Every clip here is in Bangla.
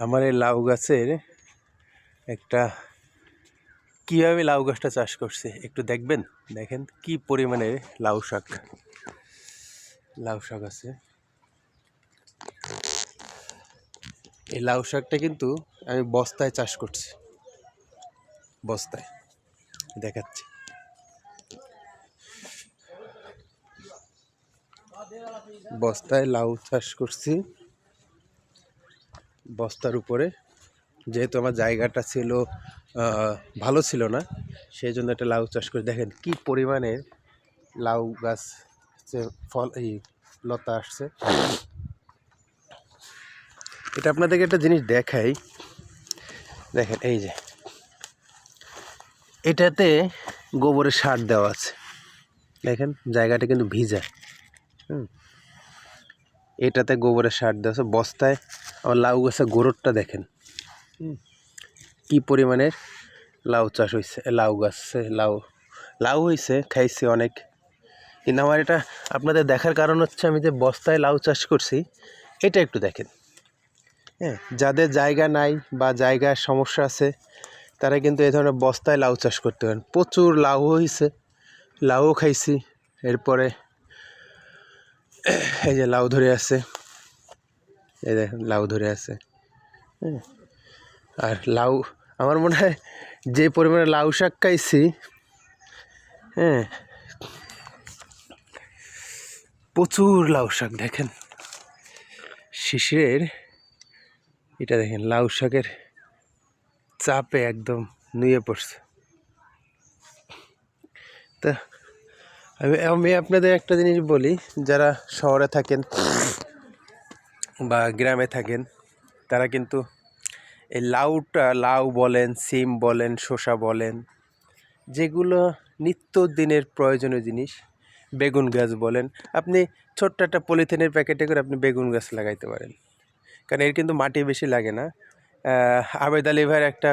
আমার এই লাউ গাছের একটা, কীভাবে লাউ গাছটা চাষ করছে একটু দেখবেন? দেখেন কি পরিমাণে লাউ শাক। লাউ শাক আছে। এই লাউ শাকটা কিন্তু আমি বস্তায় চাষ করছি। বস্তায়। দেখাচ্ছি। বস্তায় লাউ চাষ করছি। বস্তার উপরে। যেহেতু আমার জায়গাটা ছিল ভালো ছিল না, সেই জন্য একটা লাউ চাষ করে। দেখেন কি পরিমাণে লাউ গাছ ফল, এই লতা আসছে। এটা আপনাদেরকে একটা জিনিস দেখাই। দেখেন, এই যে। এটাতে গোবরের সার দেওয়া আছে। দেখেন, জায়গাটা কিন্তু ভিজা। হুম। এটাতে গোবরের সার দেওয়া আছে। বস্তায় আমার লাউ গাছের গোড়টা দেখেন। কি পরিমাণের লাউ চাষ হয়েছে লাউ গাছে লাউ লাউ হয়েছে খাইছি অনেক। কিন্তু আমার এটা আপনাদের দেখার কারণ হচ্ছে আমি যে বস্তায় লাউ চাষ করছি এটা একটু দেখেন। হ্যাঁ যাদের জায়গা নাই বা জায়গার সমস্যা আছে তারা কিন্তু এই ধরনের বস্তায় লাউ চাষ করতে পারেন। প্রচুর লাউ হয়েছে লাউও খাইছি এরপরে এই যে লাউ ধরে আছে এই দেখেন, লাউ ধরে আছে আর লাউ, আমার মনে হয় যে পরিমাণে লাউ শাক খাইছি হ্যাঁ প্রচুর লাউ শাক দেখেন। শিশিরের, এটা দেখেন, লাউ শাকের চাপে একদম নুয়ে পড়ছে। তা আমি আমি আপনাদের একটা জিনিস বলি, যারা শহরে থাকেন বা গ্রামে থাকেন, তারা কিন্তু এই লাউটা, লাউ বলেন, সিম বলেন, শসা বলেন, যেগুলো নিত্য দিনের প্রয়োজনীয় জিনিস, বেগুন গাছ বলেন, আপনি ছোট্ট একটা পলিথিনের প্যাকেটে করে আপনি বেগুন গাছ লাগাইতে পারেন। কারণ এর কিন্তু মাটি বেশি লাগে না। আবেদ আলী একটা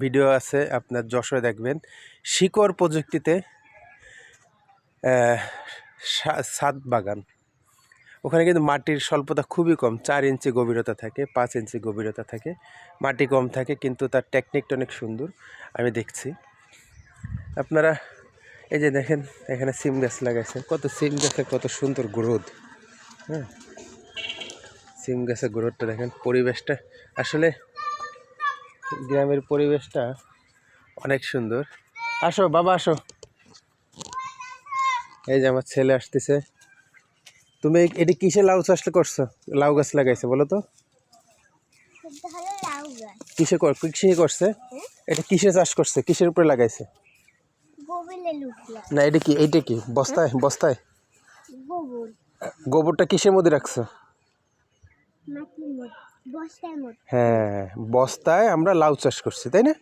ভিডিও আছে, আপনার যশোরে দেখবেন। শিকড় প্রযুক্তিতে ছাদ বাগান। ওখানে কিন্তু মাটির স্বল্পতা খুবই কম, চার ইঞ্চি গভীরতা থাকে, পাঁচ ইঞ্চি গভীরতা থাকে। মাটি কম থাকে, কিন্তু তার টেকনিকটা অনেক সুন্দর, আমি দেখছি। আপনারা, এই যে দেখেন, এখানে সিম গাছ লাগাইছে। কত সিম গাছে কত সুন্দর গ্রোথ হ্যাঁ? সিম গাছের গ্রোথটা দেখেন, পরিবেশটা, আসলে গ্রামের পরিবেশটা অনেক সুন্দর। আসো, বাবা, আসো। এই যে আমার ছেলে আসতেছে। তুমি এটি কিসে লাউ চাষ করছ? লাউ গাছ লাগাইছে বলো তো। কিসে কর কিসে করছে? এটা কিসে চাষ করছে? কিসের উপরে লাগাইছে? না এটা কি এইটা কি? বস্তায় বস্তায়? গোবরটা কিসের মধ্যে রাখছো? হ্যাঁ বস্তায় আমরা লাউ চাষ করছি তাই না?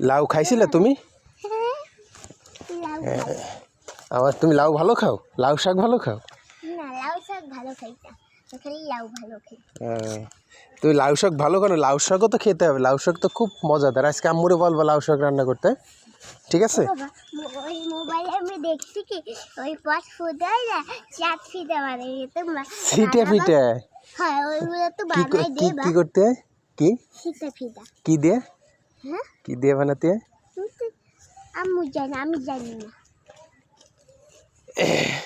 লাউ খাইছিলে তুমি? হ্যাঁ। খাই আমার তুমি লাউ ভালো খাও? লাউ শাক ভালো খাও? না লাউ শাক ভালো খালি লাউ ভালো খাই। হ্যাঁ। তুমি লাউ শাক ভালো কেন লাউ শাকও তো খেতে হবে। লাউ শাক তো খুব মজাদার। আজকে আম্মুরে বলব লাউ শাক রান্না করতে। ঠিক আছে? ওই মোবাইলে আমি দেখছি কি? ওই পাঁচ ফুটাই না চার ফিটা মানে তো ফিটে ফিটে? হ্যাঁ ওইগুলো তো বানাই কি কি করতে? কি? ফিটা ফিটা। কি দিয়ে? হ্যাঁ? কি দিয়ে বানাতে? হয়? কিন্তু আমি জানি আমি জানি না। É.